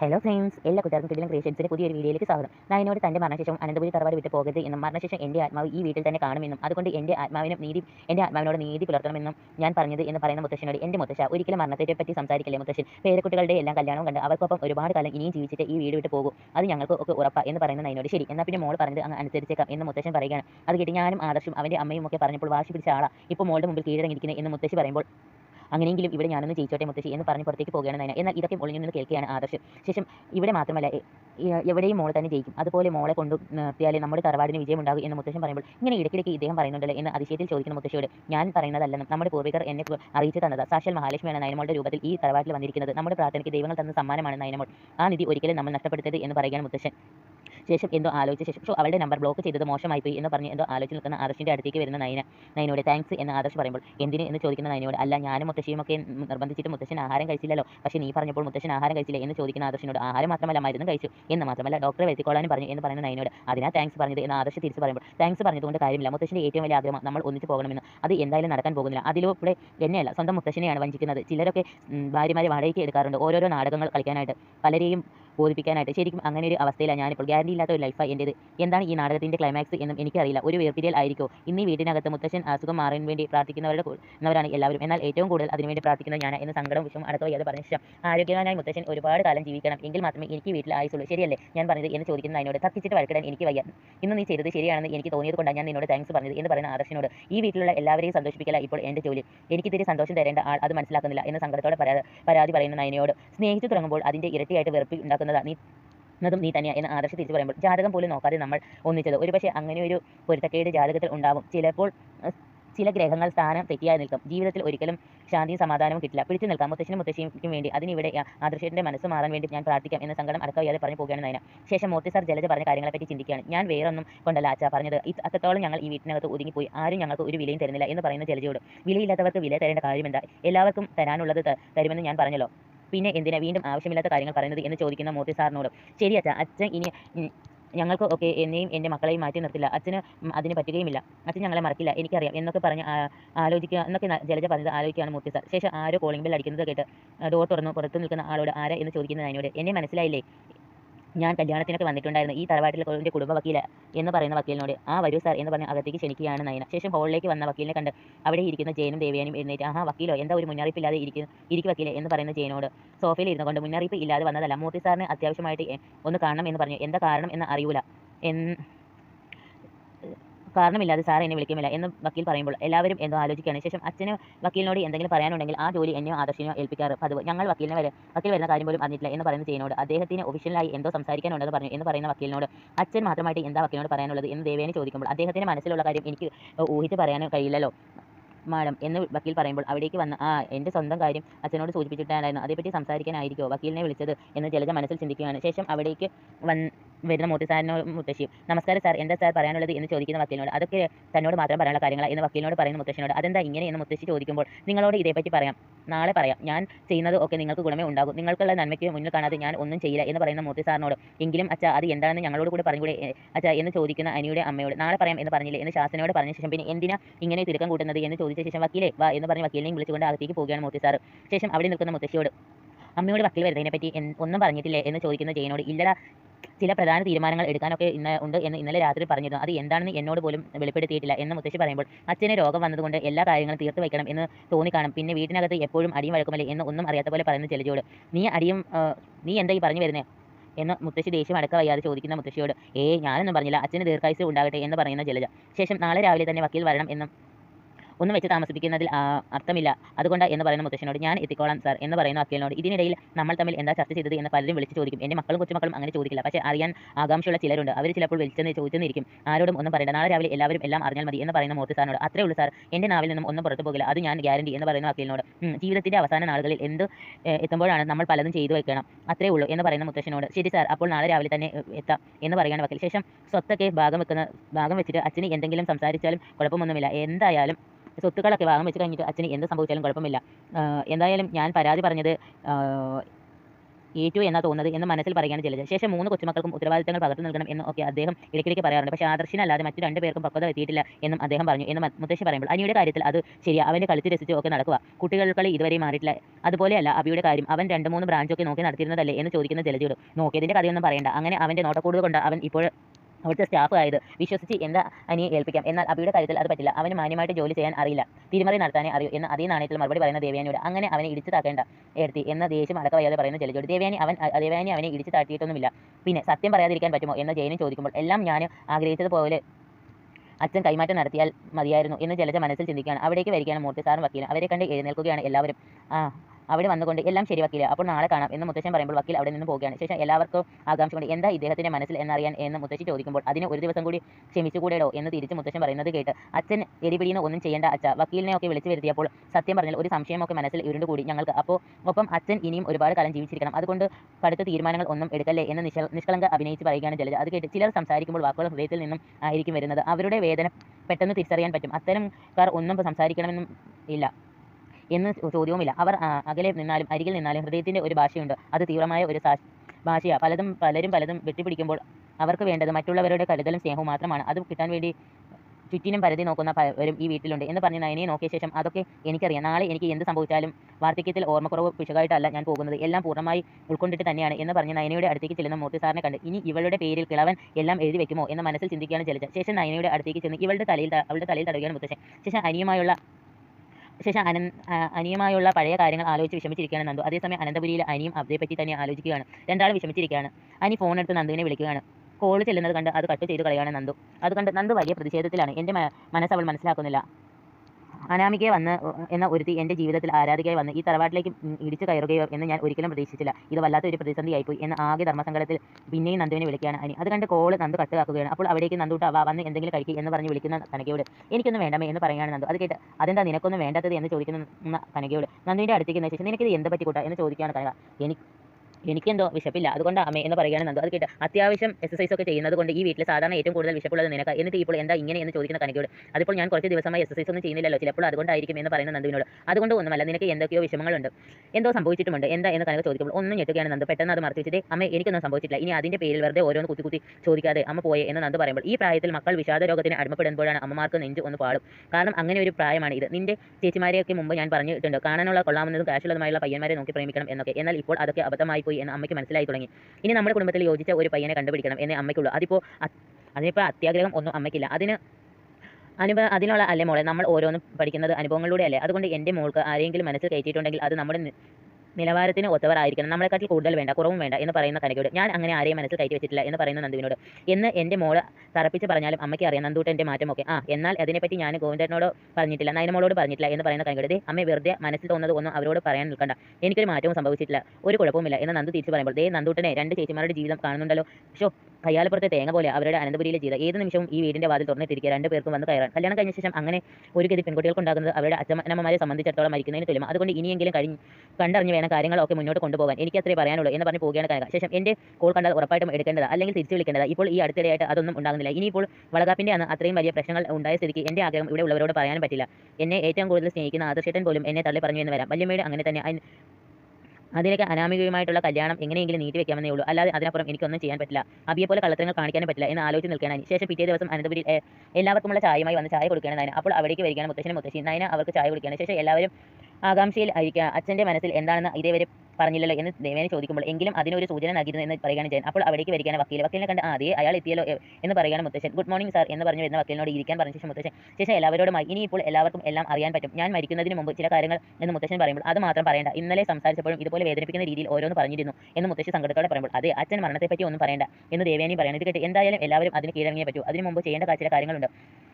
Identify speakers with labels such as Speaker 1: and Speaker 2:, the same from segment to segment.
Speaker 1: Hello friends എല്ലാ കുട്ടികൾക്കും കിടിലം ക്രിയേഷൻസിന്റെ പുതിയൊരു വീഡിയോയിലേക്ക് സ്വാഗതം. നായനോട് തന്റെ മരണശേഷം അനന്തപുരി തറവാട് വിട്ട് പോകരുത് എന്നും മരണശേഷം എന്റെ ആത്മാവ് ഈ വീട്ടിൽ തന്നെ കാണുമെന്നും അതുകൊണ്ട് എന്റെ ആത്മാവിനും നീതി എന്റെ ആത്മാവിനോട് നീതി പുലർത്തണമെന്നും ഞാൻ പറഞ്ഞത് എന്ന് പറയുന്ന മുത്തശ്ശനോട്. എന്റെ മുത്തശ്ശ ഒരിക്കലും മരണത്തെ പറ്റി സംസാരിക്കില്ലേ മുത്തശ്ശൻ? പേരക്കുട്ടികളുടെ എല്ലാം കല്യാണം കണ്ട് അവർക്കൊപ്പം ഒരുപാട് കാലം ഇനിയും ജീവിച്ചിട്ട് ഈ വീട് വിട്ട് പോകും. അത് ഞങ്ങൾക്ക് ഒക്കെ ഉറപ്പാണ് എന്ന് പറയുന്ന നയനോട് ശരി എന്നാൽ പിന്നെ മോൾ പറഞ്ഞത് അങ്ങ് അനുസരിച്ചേക്കാം എന്ന് മുത്തശ്ശൻ പറയുകയാണ്. അത് കേട്ട് ഞാനും ആദർശും അവന്റെ അമ്മയും ഒക്കെ പറഞ്ഞപ്പോൾ വാശി പിടിച്ച ആളാ. ഇപ്പോൾ മോളുടെ മുമ്പിൽ കീഴടങ്ങിയിരിക്കുന്നത് എന്ന് മുത്തശ്ശി പറയുമ്പോൾ അങ്ങനെയെങ്കിലും ഇവിടെ ഞാനൊന്ന് ജയിച്ചോട്ടെ മുത്തശ്ശി എന്ന് പറഞ്ഞ് പുറത്തേക്ക് പോകുകയാണ് നയന. എന്നാൽ ഇതൊക്കെ ഒളിഞ്ഞു നിന്ന് കേൾക്കുകയാണ് ആദർശം. ശേഷം ഇവിടെ മാത്രമല്ല എവിടെയും മോളെ തന്നെ ജയിക്കും. അതുപോലെ മോളെ കൊണ്ട് നിർത്തിയാലേ നമ്മുടെ തറവാടിന് വിജയം ഉണ്ടാകും എന്ന് മുത്തശ്ശൻ പറയുമ്പോൾ ഇങ്ങനെ ഇടയ്ക്കിടയ്ക്ക് ഇദ്ദേഹം പറയുന്നുണ്ടല്ലോ എന്ന് അതിശയത്തിൽ ചോദിക്കുന്ന മുത്തശ്ശിയോട്. ഞാൻ പറയുന്നതല്ലെന്നും നമ്മുടെ പൂർവികർ എന്നെ അറിയിച്ചു തന്നത്. സാക്ഷാൽ മഹാലക്ഷ്മിയാണ് നയനമോളുടെ രൂപത്തിൽ ഈ തറവാട്ടിൽ വന്നിരിക്കുന്നത്. നമ്മുടെ പ്രാർത്ഥനയ്ക്ക് ദൈവങ്ങൾ തന്ന സമ്മാനമാണ് നയനമോൾ. ആ നിധി ഒരിക്കലും നമ്മൾ നഷ്ടപ്പെടുത്തരുത് എന്ന് പറയുകയാണ് മുത്തശ്ശൻ. ശേഷം എന്തോ ആലോചിച്ച ശേഷം. "ഷോ, അവളുടെ നമ്പർ ബ്ലോക്ക് ചെയ്തത് മോശമായി പോയി എന്ന് പറഞ്ഞ് എന്തോ ആലോചിച്ച് നിൽക്കുന്ന ആദർശിന്റെ അടുത്തേക്ക് വരുന്ന നയന. നയനോട് താങ്ക്സ് എന്ന് ആദർശ് പറയുമ്പോൾ എന്തിന്? എന്ന് ചോദിക്കുന്ന നയനോട് അല്ല ഞാനും മുത്തശ്ശിയും ഒക്കെ നിർബന്ധിച്ചിട്ട് മുത്തശ്ശൻ ആഹാരം കഴിച്ചില്ലല്ലോ. പക്ഷേ നീ പറഞ്ഞപ്പോൾ മുത്തശ്ശൻ ആഹാരം കഴിച്ചില്ല? എന്ന് ചോദിക്കുന്ന ആദർശിനോട് ആഹാരം മാത്രമല്ല മരുന്നും കഴിച്ചു. എന്ന് മാത്രമല്ല ഡോക്ടറെ വരുത്തിക്കോളാനും പറഞ്ഞു എന്ന് പറയുന്ന നയനോട് അതിനാ താങ്ക്സ് പറഞ്ഞത്? എന്ന് ആദർശ് തിരിച്ച് പറയുമ്പോൾ താങ്ക്സ് പറഞ്ഞതുകൊണ്ട് കാര്യമില്ല. മുത്തശ്ശിന്റെ ഏറ്റവും വലിയ ആഗ്രഹം നമ്മൾ ഒന്നിച്ച് പോകണമെന്ന്. അത് എന്തായാലും നടക്കാൻ പോകുന്നില്ല. അതിലൂടെ എന്നെയല്ല സ്വന്തം മുത്തശ്ശനെയാണ് വഞ്ചിക്കുന്നത്. ചിലരൊക്കെ ഭാര്യമാരെ വാടകയ്ക്ക് എടുക്കാറുണ്ട്. ഓരോരോ നാടകങ്ങൾ കളിക്കാനായിട്ട്. പലരെയും ബോധിപ്പിക്കാനായിട്ട്. ശരിക്കും അങ്ങനെ ഒരു അവസ്ഥയിലാണ് ഞാനിപ്പോൾ. ഗ്യാരണ്ടി ഇല്ലാത്ത ഒരു ലൈഫാണ് എന്റേത്. എന്താണ് ഈ നാടകത്തിന്റെ ക്ലൈമാക്സ് എന്നും എനിക്കറിയില്ല. ഒരു വേർപിരിയൽ ആയിരിക്കും? ഇന്ന് വീട്ടിനകത്ത് മുത്തശ്ശൻ അസുഖം മാറാൻ വേണ്ടി പ്രാർത്ഥിക്കുന്നവരുടെ എന്നവരാണ് എല്ലാവരും. എന്നാൽ ഏറ്റവും കൂടുതൽ അതിനുവേണ്ടി പ്രാർത്ഥിക്കുന്ന ഞാൻ എന്ന സങ്കടം വിഷമം അടക്കം വയ്യാതെ പറഞ്ഞ ശേഷം ആരോഗ്യവാനായി മുത്തശ്ശൻ ഒരുപാട് കാലം ജീവിക്കണം. എങ്കിൽ മാത്രമേ എനിക്ക് വീട്ടിൽ ആയുസുള്ളൂ ശരിയല്ലേ? ഞാൻ പറഞ്ഞത് എന്ന് ചോദിക്കുന്ന അതിനോട് തപ്പിച്ചിട്ട് വഴക്കിടാൻ എനിക്ക് വയ്യ. ഇന്ന് നീ ചെയ്തത് ശരിയാണെന്ന് എനിക്ക് തോന്നിയത് കൊണ്ടാണ് ഞാൻ നിന്നോട് താങ്ക്സ് പറഞ്ഞത് എന്ന് പറയുന്ന ആദർശനോട് ഈ വീട്ടിലുള്ള എല്ലാവരെയും സന്തോഷിപ്പിക്കല ഇപ്പോൾ എന്റെ ജോലി. എനിക്ക് എനിക്കിതിരി സന്തോഷം തരേണ്ട ആൾ അത് മനസ്സിലാക്കുന്നില്ല എന്ന് സങ്കടത്തോടെ പരാ- പരാതി പറയുന്ന നയനയോട് സ്നേഹിച്ചു തുടങ്ങുമ്പോൾ അതിന്റെ ഇരട്ടിയായിട്ട് വെറുപ്പ് ഉണ്ടാക്കുന്നതാ നീ എന്നതും നീ തന്നെയാണ് എന്ന് ആദർശ് തിരിച്ചു പറയുമ്പോൾ ജാതകം പോലും നോക്കാതെ നമ്മൾ ഒന്നിച്ചത്. ഒരുപക്ഷെ അങ്ങനെ ഒരു പൊരുത്തക്കേട് ജാതകത്തിൽ ഉണ്ടാവും. ചിലപ്പോൾ ചില ഗ്രഹങ്ങൾ സ്ഥാനം തെറ്റിയായി നിൽക്കും. ജീവിതത്തിൽ ഒരിക്കലും ശാന്തിയും സമാധാനവും കിട്ടില്ല. പിടിച്ചു നിൽക്കാം. മുത്തശ്ശനും മുത്തശ്ശിക്കും വേണ്ടി അതിനിവിടെ ആദർശത്തിന്റെ മനസ്സ് മാറാൻ വേണ്ടി ഞാൻ പ്രാർത്ഥിക്കാം എന്ന സങ്കടം അടക്കവയ്യാതെ പറഞ്ഞു പോകുകയാണ് നയന. ശേഷം മൂർത്തി സാർ ജലജ പറഞ്ഞ കാര്യങ്ങളെപ്പറ്റി ചിന്തിക്കുകയാണ്. ഞാൻ വേറൊന്നും കൊണ്ടല്ല അച്ഛാ പറഞ്ഞത്. അത്രത്തോളം ഞങ്ങൾ ഈ വീട്ടിനകത്ത് ഒതുങ്ങിപ്പോയി. ആരും ഞങ്ങൾക്ക് ഒരു വിലയും തരുന്നില്ല എന്ന് പറയുന്ന ജലജയോട്. വിലയില്ലാത്തവർക്ക് വില തരേണ്ട കാര്യമെന്താ? എല്ലാവർക്കും തരാനുള്ളത് തരുമെന്ന് ഞാൻ പറഞ്ഞല്ലോ. പിന്നെ എന്തിനാ വീണ്ടും ആവശ്യമില്ലാത്ത കാര്യങ്ങൾ പറയുന്നത് എന്ന് ചോദിക്കുന്ന മൂർത്തി സാറിനോട്. ശരി അച്ഛ അച്ഛൻ ഇനി ഞങ്ങൾക്ക് ഒക്കെ എന്നെയും എന്റെ മക്കളെയും മാറ്റി നിർത്തില്ല. അച്ഛന് അതിന് പറ്റുകയുമില്ല. അച്ഛൻ ഞങ്ങളെ മറക്കില്ല. എനിക്കറിയാം എന്നൊക്കെ പറഞ്ഞ് ആലോചിക്കുക എന്നൊക്കെ ജലജ പറഞ്ഞത് ആലോചിക്കുകയാണ് മൂർത്തി സാർ. ശേഷം ആരോ കോളിംഗ് ബെൽ അടിക്കുന്നത് കേട്ട് ഡോർ തുറന്നു പുറത്ത് നിൽക്കുന്ന ആളോട് ആരാ? എന്ന് ചോദിക്കുന്നത് അതിനോട്. എന്നെ മനസ്സിലായില്ലേ? ഞാൻ കല്യാണത്തിനൊക്കെ വന്നിട്ടുണ്ടായിരുന്നു. ഈ തറവാട്ടിലെ കുടുംബ വക്കീല എന്ന് പറയുന്ന വക്കീലിനോട് ആ വരൂ സാർ എന്ന് പറഞ്ഞ് അകത്തേക്ക് ക്ഷണിക്കുകയാണ് നയന. ശേഷം ഹോളിലേക്ക് വന്ന വക്കീലിനെ കണ്ട് അവിടെ ഇരിക്കുന്ന ജയനും ദേവയാനും എഴുന്നേറ്റ് ആഹാ വക്കീലോ എന്താ ഒരു മുന്നറിയിപ്പില്ലാതെ ഇരിക്കുന്നു ഇരിക്കും വക്കീലെ എന്ന് പറയുന്ന ജയനോട് സോഫയിൽ ഇരുന്നു കൊണ്ട് മുന്നറിയിപ്പ് ഇല്ലാതെ വന്നതല്ല മൂർത്തി സാറിന് അത്യാവശ്യമായിട്ട് ഒന്ന് കാണണം എന്ന് പറഞ്ഞു. എന്താ കാരണം എന്ന് അറിയൂല. എന്ന് കാരണമില്ലാതെ സാർ എന്നെ വിളിക്കുമില്ല എന്ന് വക്കീൽ പറയുമ്പോൾ എല്ലാവരും എന്തോ ആലോചിക്കുകയാണ്. ശേഷം അച്ഛന് വക്കീലിനോട് എന്തെങ്കിലും പറയാനുണ്ടെങ്കിൽ ആ ജോലി എന്നെയോ ആദർശിനെയോ ഏൽപ്പിക്കാറ്? പതിവ്. ഞങ്ങൾ വക്കീലിനെ വരെ വക്കീൽ വരുന്ന കാര്യം പോലും അറിഞ്ഞിട്ടില്ല എന്ന് പറയുന്ന ജയനോട് അദ്ദേഹത്തിന് ഒഫീഷ്യലായി എന്തോ സംസാരിക്കാനുണ്ടെന്ന് പറഞ്ഞു എന്ന് പറയുന്ന വക്കീലിനോട് അച്ഛൻ മാത്രമായിട്ട് എന്താ വക്കീലിനോട് പറയാനുള്ളത് എന്ന് ദേവേനെ ചോദിക്കുമ്പോൾ അദ്ദേഹത്തിന്റെ മനസ്സിലുള്ള കാര്യം എനിക്ക് ഊഹിച്ച് പറയാൻ കഴിയില്ലല്ലോ. മാഡം എന്ന് വക്കീൽ പറയുമ്പോൾ അവിടേക്ക് വന്ന ആ എന്റെ സ്വന്തം കാര്യം അച്ഛനോട് സൂചിപ്പിച്ചിട്ടായിരുന്നു. അതേപ്പറ്റി സംസാരിക്കാനായിരിക്കുമോ വക്കീലിനെ വിളിച്ചത് എന്ന് ജലജ മനസ്സിൽ ചിന്തിക്കുകയാണ്. ശേഷം അവിടേക്ക് വന്ന് വരുന്ന മൂത്തി സാറിനോട് മുത്തശ്ശിയും നമസ്കാരം സാർ എന്താ സാർ പറയാനുള്ളത്? എന്ന് ചോദിക്കുന്ന വക്കീലിനോട് അതൊക്കെ തന്നോട് മാത്രം പറയാനുള്ള കാര്യങ്ങളാണ് എന്ന് വക്കീലിനോട് പറയുന്ന മുത്തശ്ശിനോട്. അതെന്താ ഇങ്ങനെ എന്ന് മുത്തശ്ശി ചോദിക്കുമ്പോൾ നിങ്ങളോട് ഇതേപ്പറ്റി പറയാം. നാളെ പറയാം. ഞാൻ ചെയ്യുന്നത് ഒക്കെ നിങ്ങൾക്ക് ഗുണമേ ഉണ്ടാകും. നിങ്ങൾക്കുള്ള നന്മയ്ക്ക് മുന്നിൽ കാണാതെ ഞാൻ ഒന്നും ചെയ്യില്ല എന്ന് പറയുന്ന മൂർത്തി സാറിനോട് എങ്കിലും അച്ഛാ അത് എന്താണെന്ന് ഞങ്ങളോട് കൂടെ പറഞ്ഞുകൂടെ? അച്ഛാ എന്ന് ചോദിക്കുന്ന അനിയുടെ അമ്മയോട് നാളെ പറയാം എന്ന് പറഞ്ഞില്ല എന്ന് ശാസനയോട് പറഞ്ഞ ശേഷം പിന്നെ എന്തിനാ ഇങ്ങനെ തിരക്കം കൂട്ടുന്നത് എന്ന് ചോദിച്ച ശേഷം വക്കീലേ വാ എന്ന് പറഞ്ഞ് വക്കീലിനെയും വിളിച്ചുകൊണ്ട് അകത്തേക്ക് പോവുകയാണ് മൂർത്തി സാർ ശേഷം അവിടെ നിൽക്കുന്ന മുത്തശ്ശിയോട് അമ്മയോട് വക്കീൽ വരുന്നതിനെ പറ്റി എൻ- ഒന്നും പറഞ്ഞിട്ടില്ലേ? എന്ന് ചോദിക്കുന്ന ജയനോട് ഇല്ലടാ ചില പ്രധാന തീരുമാനങ്ങൾ എടുക്കാനൊക്കെ ഇന്ന് ഉണ്ട് എന്ന് ഇന്നലെ രാത്രി പറഞ്ഞിരുന്നു. അത് എന്താണെന്ന് എന്നോട് പോലും വെളിപ്പെടുത്തിയിട്ടില്ല എന്ന് മുത്തശ്ശി പറയുമ്പോൾ അച്ഛന് രോഗം വന്നതുകൊണ്ട് എല്ലാ കാര്യങ്ങളും തീർത്തു വയ്ക്കണം എന്ന് തോന്നിക്കാണും. പിന്നെ വീട്ടിനകത്ത് എപ്പോഴും അടിയും വഴക്കുമല്ലേ എന്ന് ഒന്നും അറിയാത്ത പോലെ പറയുന്ന ജലജയോട് നീ അടിയും നീ എന്താ ഈ പറഞ്ഞു വരുന്നത് എന്ന് മുത്തശ്ശി ദേഷ്യം അടക്ക വയ്യാതെ ചോദിക്കുന്ന മുത്തശ്ശിയോട് ഏ ഞാനൊന്നും പറഞ്ഞില്ല. അച്ഛന് ദീർഘായുസ് ഉണ്ടാകട്ടെ എന്ന് പറയുന്ന ജലജ ശേഷം നാളെ രാവിലെ തന്നെ വക്കീൽ വരണം എന്നും ഒന്നും വെച്ച് താമസിപ്പിക്കുന്നതിൽ അർത്ഥമില്ല. അതുകൊണ്ട് എന്ന് പറയുന്ന മുത്തശ്ശനോട് ഞാൻ എത്തിക്കോളാം സാർ എന്ന് പറയുന്ന വക്കീലിനോട് ഇതിനിടയിൽ നമ്മൾ തമ്മിൽ എന്താ ചർച്ച ചെയ്തത് എന്ന് പലരും വിളിച്ച് ചോദിക്കും. എന്റെ മക്കളും കൊച്ചുമക്കളും അങ്ങനെ ചോദിക്കില്ല. പക്ഷേ അറിയാൻ ആകാംക്ഷയുള്ള ചിലരുണ്ട്. അവർ ചിലപ്പോൾ വിളിച്ചെന്ന് ചോദിച്ചെന്നിരിക്കും. ആരോടും ഒന്നും പറയണ്ട. നാളെ രാവിലെ എല്ലാവരും എല്ലാം അറിഞ്ഞാൽ മതി എന്ന് പറയുന്ന മൂർത്തി സാറിനോട്. അത്രേ ഉള്ളൂ സാർ. എന്റെ നാവിൽ നിന്നും ഒന്നും പുറത്തു പോകില്ല. അത് ഞാൻ ഗ്യാരണ്ടി എന്ന് പറയുന്ന വക്കീലിനോട് ജീവിതത്തിന്റെ അവസാന നാളുകളിൽ എന്ത് എത്തുമ്പോഴാണ് നമ്മൾ പലതും ചെയ്തു വെക്കണം. അത്രേ ഉള്ളൂ എന്ന് പറയുന്ന മുത്തശ്ശനോട്. ശരി സാർ. അപ്പോൾ നാളെ രാവിലെ തന്നെ എത്താം എന്ന് പറയുന്ന വക്കീൽ ശേഷം സ്വത്തൊക്കെ ഭാഗം വെക്കുന്ന ഭാഗം വെച്ചിട്ട് അച്ഛന് എന്തെങ്കിലും സംസാരിച്ചാലും കുഴപ്പമൊന്നുമില്ല. എന്തായാലും സ്വത്തുക്കളൊക്കെ വാങ്ങാൻ വെച്ച് കഴിഞ്ഞിട്ട് അച്ഛന് എന്ത് സംഭവിച്ചാലും കുഴപ്പമില്ല. എന്തായാലും ഞാൻ പരാതി പറഞ്ഞത് ഏറ്റു എന്നാ തോന്നുന്നത് എന്ന് മനസ്സിൽ പറയുകയാണ് ജലജ ശേഷം മൂന്ന് കൊച്ചുമക്കൾക്കും ഉത്തരവാദിത്തങ്ങൾ പകർന്നു നൽകണം എന്ന് ഒക്കെ അദ്ദേഹം ഇടയ്ക്കിടയ്ക്ക് പറയാറുണ്ട്. പക്ഷേ ആദർശിനല്ലാതെ മറ്റു രണ്ട് പേർക്കും പക്വത എത്തിയിട്ടില്ല എന്നും അദ്ദേഹം പറഞ്ഞു എന്ന് മുത്തശ്ശി പറയുമ്പോൾ അനിയുടെ കാര്യത്തിൽ അത് ശരിയാ. അവന്റെ കളിച്ച് രസിച്ച് ഒക്കെ നടക്കുക കുട്ടികൾ ഇതുവരെ മാറിയിട്ടില്ല. അതുപോലെയല്ല അബിയുടെ കാര്യം. അവൻ രണ്ട് മൂന്ന് ബ്രാഞ്ചൊക്കെ നോക്കി നടത്തിയിരുന്നതല്ലേ എന്ന് ചോദിക്കുന്ന ജലജയോട് നോക്കിയതിന്റെ കഥയൊന്നും പറയണ്ട. അങ്ങനെ അവന്റെ നോട്ടക്കൂടുകൊണ്ട് അവൻ ഇപ്പോൾ അവിടുത്തെ സ്റ്റാഫ് ആയത് വിശ്വസിച്ച് എന്താ അനിയെ ഏൽപ്പിക്കാം? എന്നാൽ അബിയുടെ കാര്യത്തിൽ അത് പറ്റില്ല. അവന് മാന്യമായിട്ട് ജോലി ചെയ്യാൻ അറിയില്ല. തിരിമറി നടത്താനേ അറിയൂ എന്ന് അതേ നാണയത്തിൽ മറുപടി പറയുന്ന ദേവയാനിയോട് അങ്ങനെ അവനെ ഇടിച്ചു താക്കേണ്ട എടുത്തി എന്ന ദേഷ്യം അടക്ക വയ്യാതെ പറയുന്ന ജലജോട് ദേവയാനി അവൻ ദേവയാനി അവനെ ഇടിച്ചു താഴ്ത്തിയിട്ടൊന്നുമില്ല. പിന്നെ സത്യം പറയാതിരിക്കാൻ പറ്റുമോ? എന്ന് ജയനും ചോദിക്കുമ്പോൾ എല്ലാം ഞാൻ ആഗ്രഹിച്ചതുപോലെ അച്ഛൻ കൈമാറ്റം നടത്തിയാൽ മതിയായിരുന്നു എന്ന് ജലജ മനസ്സിൽ ചിന്തിക്കുകയാണ്. അവിടേക്ക് വരികയാണ് മൂർത്തി സാറും വക്കീലും. അവരെ കണ്ട് എഴുന്നേൽക്കുകയാണ് എല്ലാവരും. ആ അവിടെ വന്നുകൊണ്ട് എല്ലാം ശരി വക്കീല അപ്പോൾ നാളെ കാണാം എന്ന് മുത്തശ്ശൻ പറയുമ്പോൾ വക്കീൽ അവിടെ നിന്ന് പോവുകയാണ്. ശേഷം എല്ലാവർക്കും ആകാംക്ഷ കൊണ്ട് എന്താ ഇദ്ദേഹത്തിന്റെ മനസ്സിൽ എന്നറിയാൻ എന്ന് മുത്തശ്ശി ചോദിക്കുമ്പോൾ അതിന് ഒരു ദിവസം കൂടി ക്ഷമിച്ചുകൂടെയോ എന്ന് തിരിച്ച് മുത്തശ്ശൻ പറയുന്നത് കേട്ട് അച്ഛൻ എരിപിടിയെന്ന് ഒന്നും ചെയ്യേണ്ട അച്ഛ. വക്കീലിനെ ഒക്കെ വിളിച്ചു വരുത്തിയപ്പോൾ സത്യം പറഞ്ഞാൽ ഒരു സംശയമൊക്കെ മനസ്സിൽ ഉരുണ്ടുകൂടി ഞങ്ങൾക്ക്. അപ്പോൾ ഒപ്പം അച്ഛൻ ഇനിയും ഒരുപാട് കാലം ജീവിച്ചിരിക്കണം. അതുകൊണ്ട് കടുത്ത തീരുമാനങ്ങൾ ഒന്നും എടുക്കല്ലേ എന്ന് നിഷ നിഷ്കളങ്ക അഭിനയിച്ച് പറയുകയാണ് ജലജ. അത് കേട്ട് ചിലർ സംസാരിക്കുമ്പോൾ വാക്കുകൾ ഹൃദയത്തിൽ നിന്നും ആയിരിക്കും വരുന്നത്. അവരുടെ വേദന പെട്ടെന്ന് തിരിച്ചറിയാൻ പറ്റും. അത്തരം കാർ ഒന്നും സംസാരിക്കണമെന്നും ഇല്ല. എന്ന് ചോദ്യവുമില്ല. അവർ അകലെ നിന്നാലും അരികിൽ നിന്നാലും ഹൃദയത്തിന്റെ ഒരു ഭാഷയുണ്ട്. അത് തീവ്രമായ ഒരു ഭാഷയാണ് പലതും പലരും പലതും വെട്ടിപ്പിടിക്കുമ്പോൾ അവർക്ക് വേണ്ടത് മറ്റുള്ളവരുടെ കരുതലും സ്നേഹവും മാത്രമാണ്. അത് കിട്ടാൻ വേണ്ടി ചുറ്റിനും പരതി നോക്കുന്ന പലരും ഈ വീട്ടിലുണ്ട്. എന്ന് പറഞ്ഞ് നയനയെ നോക്കിയ ശേഷം അതൊക്കെ എനിക്കറിയാം. നാളെ എനിക്ക് എന്ത് സംഭവിച്ചാലും വാർദ്ധക്യത്തിൽ ഓർമ്മക്കുറവ് പിശകായിട്ടല്ല ഞാൻ പോകുന്നത്. എല്ലാം പൂർണമായി ഉൾക്കൊണ്ടിട്ട് തന്നെയാണ് എന്ന് പറഞ്ഞ് നയനയുടെ അടുത്തേക്ക് ചെല്ലുന്ന മൂർത്തി സാറിനെ കണ്ട്. ഇനി ഇവളുടെ പേരിൽ കിളവൻ എല്ലാം എഴുതി വെക്കുമോ? എന്ന് മനസ്സിൽ ചിന്തിക്കുകയാണ് ചെലിച്ചത് ശേഷം നയനയുടെ അടുത്തേക്ക് ചെന്ന് ഇവളുടെ തലയിൽ അവളുടെ തലയിൽ തടയുകയാണ് മുത്തശ്ശൻ. ശേഷം അനിയുമായുള്ള ശേഷം അനൻ ആ, അനിയുമായുള്ള പഴയ കാര്യങ്ങൾ ആലോചിച്ച് വിഷമിച്ചിരിക്കുകയാണ് നന്ദു. അതേസമയം അനന്തപുരിയിൽ അനിയും പറ്റി തന്നെ ആലോചിക്കുകയാണ്. രണ്ടാളും വിഷമിച്ചിരിക്കുകയാണ്. അനി ഫോൺ എടുത്ത് നന്ദുവിനെ വിളിക്കുകയാണ്. കോൾ ചെല്ലുന്നത് കണ്ട് അത് കട്ട് ചെയ്ത് കളയാണ് നന്ദു. അത് കണ്ട് നന്ദു വലിയ പ്രതിഷേധത്തിലാണ്. എന്റെ മനസ്സ് അവൾ മനസ്സിലാക്കുന്നില്ല. അനാമികയെ വന്ന് എന്ന ഒരുത്തി എന്റെ ജീവിതത്തിൽ ആരാധികയായി വന്ന് ഈ തറവാട്ടിലേക്ക് ഇടിച്ചു കയറുകയോ എന്ന് ഞാൻ ഒരിക്കലും പ്രതീക്ഷിച്ചില്ല. ഇത് വല്ലാത്ത ഒരു പ്രതിസന്ധിയായിപ്പോയി എന്ന് ആകെ ധർമ്മസങ്കടത്തിൽ പിന്നെയും നന്ദുവിനെ വിളിക്കുകയാണ്. അനി അത് കണ്ട് കോൾ നന്ദു കട്ടുകാക്കുകയാണ്. അപ്പോൾ അവിടേക്ക് നന്ദൂട്ട വാ വന്ന് എന്തെങ്കിലും കഴിക്കുക എന്ന് പറഞ്ഞ് വിളിക്കുന്ന കനകയോട് എനിക്കൊന്നും വേണ്ടമേ എന്ന് പറയുകയാണ് നന്ദു. അത് കേട്ട് അതെന്താ നിനക്കൊന്നും വേണ്ടാത്തത് എന്ന് ചോദിക്കുന്ന കനകയോട് നന്ദുവിന്റെ അടുത്തേക്ക് ശേഷം നിനക്കിത് എന്ത് പറ്റിക്കൂട്ടാ എന്ന് ചോദിക്കുകയാണ് കനക എനിക്ക് എനിക്കെന്തോ വിശപ്പില്ല. അതുകൊണ്ട് അമ്മ എന്ന് പറയുകയാണ് നന്ദു. അത് കേട്ട് അത്യാവശ്യം എക്സസൈസ് ഒക്കെ ചെയ്യുന്നത് കൊണ്ട് ഈ വീട്ടിൽ സാധാരണ ഏറ്റവും കൂടുതൽ വിശപ്പുള്ളത് നിനക്ക്. എന്നിട്ട് ഇപ്പോൾ എന്താ ഇങ്ങനെ എന്ന് ചോദിക്കുന്ന കനകയോട് അതിപ്പോൾ ഞാൻ കുറച്ച് ദിവസമായി എക്സസൈസ് ഒന്നും ചെയ്യുന്നില്ലല്ലോ. ചിലപ്പോൾ അതുകൊണ്ടായിരിക്കും എന്ന് പറയുന്ന നന്ദുവിനോട്. അതുകൊണ്ട് ഒന്നുമല്ല നിനക്ക് എന്തൊക്കെയോ വിഷമങ്ങളുണ്ട്. എന്തോ സംഭവിച്ചിട്ടുമുണ്ട്. എന്താ എന്ന് കണക്ക് ചോദിക്കുമ്പോൾ ഒന്നും ഞെട്ടുകയാണ് നന്ദു. പെട്ടെന്ന് അത് മറച്ചു വെച്ചിട്ട് അമ്മ എനിക്കൊന്നും സംഭവിച്ചിട്ടില്ല. ഇനി അതിന്റെ പേരിൽ വെറുതെ ഓരോന്ന് കുത്തി കുത്തി ചോദിക്കാതെ അമ്മ പോയെ എന്ന് നന്ദു പറയുമ്പോൾ ഈ പ്രായത്തിൽ മക്കൾ വിഷാദ രോഗത്തിന് അടിമപ്പെടുമ്പോഴാണ് അമ്മമാർക്ക് നെഞ്ച് ഒന്ന് പാടും. കാരണം അങ്ങനെ ഒരു പ്രായമാണ് ഇത്. നിന്റെ ചേച്ചിമാരെയൊക്കെ മുമ്പ് ഞാൻ പറഞ്ഞിട്ടുണ്ട് കാണാനുള്ള കൊള്ളാവുന്നതും കാശുള്ളതുമായുള്ള പയ്യന്മാരെ നോക്കി പ്രേമിക്കണം എന്നൊക്കെ. എന്നാൽ ഇപ്പോൾ അതൊക്കെ അബദ്ധമായി പോയി എന്ന് അമ്മയ്ക്ക് മനസ്സിലായി തുടങ്ങി. ഇനി നമ്മുടെ കുടുംബത്തിൽ യോജിച്ച ഒരു പയ്യനെ കണ്ടുപിടിക്കണം എന്നേ അമ്മയ്ക്കുള്ളൂ. അതിപ്പോൾ അത്- അതിനിപ്പോൾ അത്യാഗ്രഹം ഒന്നും അമ്മയ്ക്കില്ല. അതിന് അനുഭവ അതിനുള്ള അല്ലേ മോളെ? നമ്മൾ ഓരോന്നും പഠിക്കുന്നത് അനുഭവങ്ങളിലൂടെ അല്ലേ അതുകൊണ്ട് എന്റെ മോൾക്ക് ആരെങ്കിലും മനസ്സിൽ കയറ്റിയിട്ടുണ്ടെങ്കിൽ അത് നമ്മുടെ നിലവാരത്തിന് ഒത്തവരായിരിക്കണം. നമ്മളെക്കാട്ടിൽ കൂടുതൽ വേണ്ട കുറവും വേണ്ട എന്ന് പറയുന്ന കനകയോട് ഞാൻ അങ്ങനെ ആരെയും മനസ്സിൽ കയറ്റി വെച്ചിട്ടില്ല എന്ന് പറയുന്ന നന്ദുവിനോട്. എന്ന് എന്റെ മോൾ തറപ്പിച്ച് പറഞ്ഞാലും അമ്മയ്ക്ക് അറിയാം നന്ദൂട്ടന്റെ മാറ്റമൊക്കെ. ആ എന്നാൽ അതിനെപ്പറ്റി ഞാൻ ഗോവിന്ദനോട് പറഞ്ഞിട്ടില്ല നയനമോളോട് പറഞ്ഞിട്ടില്ല എന്ന് പറയുന്ന കനകയോട് ദേ അമ്മ വെറുതെ മനസ്സിൽ തോന്നുന്നത് ഒന്നും അവരോട് പറയാൻ നിൽക്കണ്ട. എനിക്കൊരു മാറ്റവും സംഭവിച്ചിട്ടില്ല ഒരു കുഴപ്പവുമില്ല എന്ന് നന്ദു തിരിച്ചു പറയുമ്പോൾ ദേ നന്ദൂട്ടനെ രണ്ട് ചേച്ചിമാരുടെ ജീവിതം കാണുന്നുണ്ടല്ലോ. ഷോ കയ്യാലപ്പുറത്തെ തേങ്ങ പോലെ അവരുടെ അനന്തപുരിയിലെ ജീവിതം ഏത് നിമിഷവും ഈ വീടിന്റെ വാതിൽ തുറന്നിട്ടിരിക്കുക രണ്ട് പേർക്കും വന്ന് കയറാൻ. കല്യാണം കഴിഞ്ഞ ശേഷം അങ്ങനെ ഒരു ഗതി പെൺകുട്ടികൾക്കുണ്ടാകുന്നത് അവരുടെ അച്ഛനമ്മമാരെ സംബന്ധിച്ചിടത്തോളം മരിക്കുന്നതിന് തുല്യം അതുകൊണ്ട് ഇനിയെങ്കിലും കഴിഞ്ഞ് കണ്ടറിഞ്ഞ് വേണം കാര്യങ്ങളൊക്കെ മുന്നോട്ട് കൊണ്ടുപോകാൻ. എനിക്ക് അത്രേ പറയാനുള്ളൂ. എന്ന് പറഞ്ഞ് പോവുകയാണ് കനക. ശേഷം എന്റെ കോൾ കണ്ടാൽ ഉറപ്പായിട്ടും എടുക്കേണ്ടത് അല്ലെങ്കിൽ തിരിച്ചു വിളിക്കേണ്ടത്. ഇപ്പോൾ ഈ അടുത്തിടെയായിട്ട് അതൊന്നും ഉണ്ടാകുന്നില്ല. ഇനിയിപ്പോൾ വളകാപ്പിന്റെ അന്ന് അത്രയും വലിയ പ്രശ്നങ്ങൾ ഉണ്ടായ സ്ഥിതിക്ക് എന്റെ ആഗ്രഹം ഇവിടെ ഉള്ളവരോട് പറയാൻ പറ്റില്ല. എന്നെ ഏറ്റവും കൂടുതൽ സ്നേഹിക്കുന്ന ആദർശേട്ടൻ പോലും എന്നെ തള്ളി പറഞ്ഞു എന്ന് വരാം. വല്യമ്മയുടെ അങ്ങനെ തന്നെ. അതിലേക്ക് അനാമികയുമായിട്ടുള്ള കല്യാണം എങ്ങനെയെങ്കിലും നീട്ടി വെക്കാമെന്നേ ഉള്ളൂ. അല്ലാതെ അതിനപ്പുറം എനിക്കൊന്നും ചെയ്യാൻ പറ്റില്ല. അബിയെ പോലെ കള്ളത്തരങ്ങൾ കാണിക്കാനും പറ്റില്ല എന്ന് ആലോചിച്ച് നിൽക്കാനായി ശേഷം പിറ്റേ ദിവസം അനന്തപുരി എല്ലാവർക്കുമുള്ള ചായയുമായി വന്ന് ചായ കൊടുക്കുകയാണ് നയന അപ്പോൾ അവിടേക്ക് വരികയാണ് മുത്തശ്ശനും മുത്തശ്ശി നയന അവർക്ക് ചായ കൊടുക്കുകയാണ്. ശേഷം എല്ലാവരും ആകാംക്ഷയിൽ ആയിരിക്കുക അച്ഛന്റെ മനസ്സിൽ എന്താണെന്ന് ഇതേവരെ പറഞ്ഞില്ലല്ലോ എന്ന് ദേവേനെ ചോദിക്കുമ്പോൾ എങ്കിലും അതിനൊരു സൂചന നൽകിയിരുന്നു എന്ന് പറയുകയാണ് ജയൻ. അപ്പോൾ അവിടേക്ക് വരികയാണ് വക്കീൽ. വക്കീലിനെ കണ്ട് ആ അതേ അയാൾ എത്തിയല്ലോ എന്ന് പറയുകയാണ് മുത്തശ്ശൻ. ഗുഡ് മോർണിംഗ് സാർ എന്ന് പറഞ്ഞു വരുന്ന വക്കീലിനോട് ഇരിക്കാൻ പറഞ്ഞ ശേഷം മുത്തശ്ശൻ ശേഷം എല്ലാവരോടുമായി ഇനി ഇപ്പോൾ എല്ലാവർക്കും എല്ലാം അറിയാൻ പറ്റും. ഞാൻ മരിക്കുന്നതിന് മുമ്പ് ചില കാര്യങ്ങൾ എന്ന് മുത്തശ്ശൻ പറയുമ്പോൾ അത് മാത്രം പറയേണ്ട. ഇന്നലെ സംസാരിച്ചപ്പോഴും ഇതുപോലെ വേദനിപ്പിക്കുന്ന രീതിയിൽ ഓരോന്ന് പറഞ്ഞിരുന്നു എന്ന് മുത്തശ്ശൻ സങ്കടത്തോടെ പറയുമ്പോൾ അതെ അച്ഛൻ മരണത്തെപ്പറ്റി ഒന്നും പറയേണ്ട എന്ന് ദേവേനി പറയുന്നത് കേട്ട് എന്തായാലും എല്ലാവരും അതിന് കീഴടങ്ങിയേ പറ്റൂ. അതിന് മുമ്പ് ചെയ്യേണ്ട ചില കാര്യങ്ങളുണ്ട്.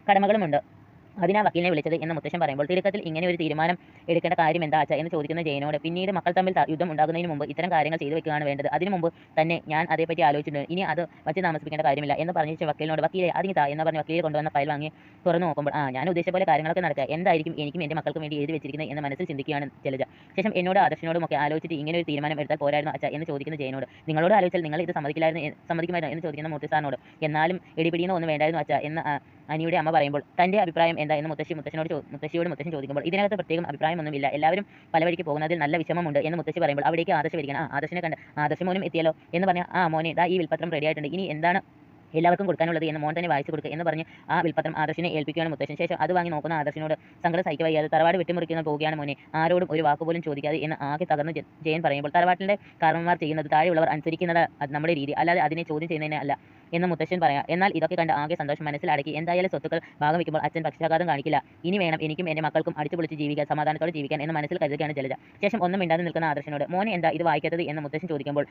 Speaker 1: കടമകളുമുണ്ട്. അതിനാ വക്കീലിനെ വിളിച്ചത് എന്ന് മുത്തശ്ശൻ പറയുമ്പോൾ തിരുക്കത്തിൽ ഇങ്ങനെ ഒരു തീരുമാനം എടുക്കേണ്ട കാര്യം എന്താ അച്ഛാ എന്ന് ചോദിക്കുന്ന ജയനോട്. പിന്നീട് മക്കൾ തമ്മിൽ യുദ്ധം ഉണ്ടാകുന്നതിന് മുമ്പ് ഇത്തരം കാര്യങ്ങൾ ചെയ്തു വെക്കുകയാണ് വേണ്ടത്. അതിനു മുമ്പ് തന്നെ ഞാൻ അതേപ്പറ്റി ആലോചിച്ചിട്ടുണ്ട്. ഇനി അത് വച്ച് താമസിപ്പിക്കേണ്ട കാര്യമില്ല എന്ന് പറഞ്ഞ വക്കീലിനോട് വക്കീലെ അതിന് താ എന്ന് പറഞ്ഞ് വക്കീൽ കൊണ്ടുവന്ന ഫയൽ വാങ്ങി തുറന്നു നോക്കുമ്പോൾ ആ ഞാൻ ഉദ്ദേശിച്ച പോലെ കാര്യങ്ങളൊക്കെ നടക്കുക. എന്തായിരിക്കും എനിക്കും എന്റെ മക്കൾക്കും വേണ്ടി എഴുതി വെച്ചിരിക്കുന്നത് എന്ന് മനസ്സിൽ ചിന്തിക്കുകയാണ് ജലജ. ശേഷം എന്നോട് ആദർശനോടും ഒക്കെ ആലോചിച്ചിട്ട് ഇങ്ങനെ ഒരു തീരുമാനം എടുത്താൽ പോരായിരുന്നു അച്ഛാ എന്ന് ചോദിക്കുന്ന ജയനോട്. നിങ്ങളോട് ആലോചിച്ചാൽ നിങ്ങൾ ഇത് സമ്മതിക്കില്ലായിരുന്നു സമ്മതിക്കുമായിരുന്നു എന്ന് ചോദിക്കുന്ന മൂർത്തി സാറിനോട്. എന്നാലും ഇടിപിടിയെന്ന് ഒന്നും വേണ്ടായിരുന്നു അച്ഛാ എന്ന് അനിയുടെ അമ്മ പറയുമ്പോൾ തന്റെ അഭിപ്രായം എന്താ എന്ന് മുത്തശ്ശി മുത്തശ്ശനോട് മുത്തശ്ശിയോട് മുത്തശ്ശൻ ചോദിക്കുമ്പോൾ ഇതിനകത്ത് പ്രത്യേകം അഭിപ്രായമൊന്നുമില്ല എല്ലാവരും പല വഴിക്ക് പോകുന്നതിൽ നല്ല വിഷമമുണ്ട് എന്ന് മുത്തശ്ശി പറയുമ്പോൾ അവിടേക്ക് ആദർശ് വരികയാണ്. ആ ആദർശിനെ കണ്ട് ആദർശ് മോനും എത്തിയല്ലോ എന്ന് പറഞ്ഞാൽ ആ മോനെ ദാ ഈ വിൽപ്പത്രം റെഡി ആയിട്ടുണ്ട്. ഇനി എന്താണ് എല്ലാവർക്കും കൊടുക്കാനുള്ളത് എന്ന് മോൻ തന്നെ വായിച്ചു കൊടുക്കുക എന്ന് പറഞ്ഞ് ആ വിൽപ്പത്രം ആദർശിനെ ഏൽപ്പിക്കുകയാണ് മുത്തശ്ശൻ. ശേഷം അത് വാങ്ങി നോക്കുന്ന ആദർശിനോട് സങ്കടം സഹിക്കുക വയ്യാതെ തറവാട് വെട്ടിമുറിക്കുന്ന പോവുകയാണ് മോനെ. ആരോടും ഒരു വാക്ക് പോലും ചോദിക്കാതെ എന്ന് ആകെ തകർന്ന് ജയൻ പറയുമ്പോൾ തറവാട്ടിന്റെ കാരണന്മാർ ചെയ്യുന്നത് താഴെയുള്ളവർ അനുസരിക്കുന്നത് നമ്മുടെ രീതി. അല്ലാതെ അതിനെ ചോദ്യം ചെയ്യുന്നതിനെ അല്ല എന്ന് മുത്തശ്ശൻ പറയാം. എന്നാൽ ഇതൊക്കെ കണ്ട് ആകെ സന്തോഷം മനസ്സിലടക്കി എന്തായാലും സ്വത്തുക്കൾ ഭാഗം വയ്ക്കുമ്പോൾ അച്ഛൻ പക്ഷാഘാതം കാണിക്കില്ല. ഇനി വേണം എനിക്കും എന്റെ മക്കൾക്കും അടിച്ചു പൊളിച്ച് ജീവിക്കാൻ സമാധാനത്തോടെ ജീവിക്കാൻ എന്ന് മനസ്സിൽ കരുതുകയാണ് ജലജ. ശേഷം ഒന്നും മിണ്ടാതെ നിൽക്കുന്ന ആദർശനോട് മോനെ എന്താ ഇത് വായിക്കാത്തത്? എന്ന് മുത്തശ്ശൻ ചോദിക്കുമ്പോൾ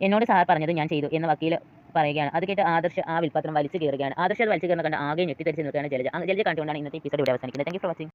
Speaker 1: എന്നോട് സാർ പറഞ്ഞത് ഞാൻ ചെയ്തു എന്ന് വക്കീൽ പറയുകയാണ്. അത് കേട്ട് ആദർശ് ആ വിൽപ്പത്രം വലിച്ചു കയറുകയാണ് ആദർശ് അത് വലിച്ചു കയറുന്ന കണ്ട് ആകെ ഞെട്ടിത്തരിച്ച് നിൽക്കുകയാണ് ജലജ. ജലജ കണ്ടുകൊണ്ടാണ് ഇന്നത്തെ എപ്പിസോഡ് ഇവിടെ അവസാനിക്കുന്നത്. Thank for watching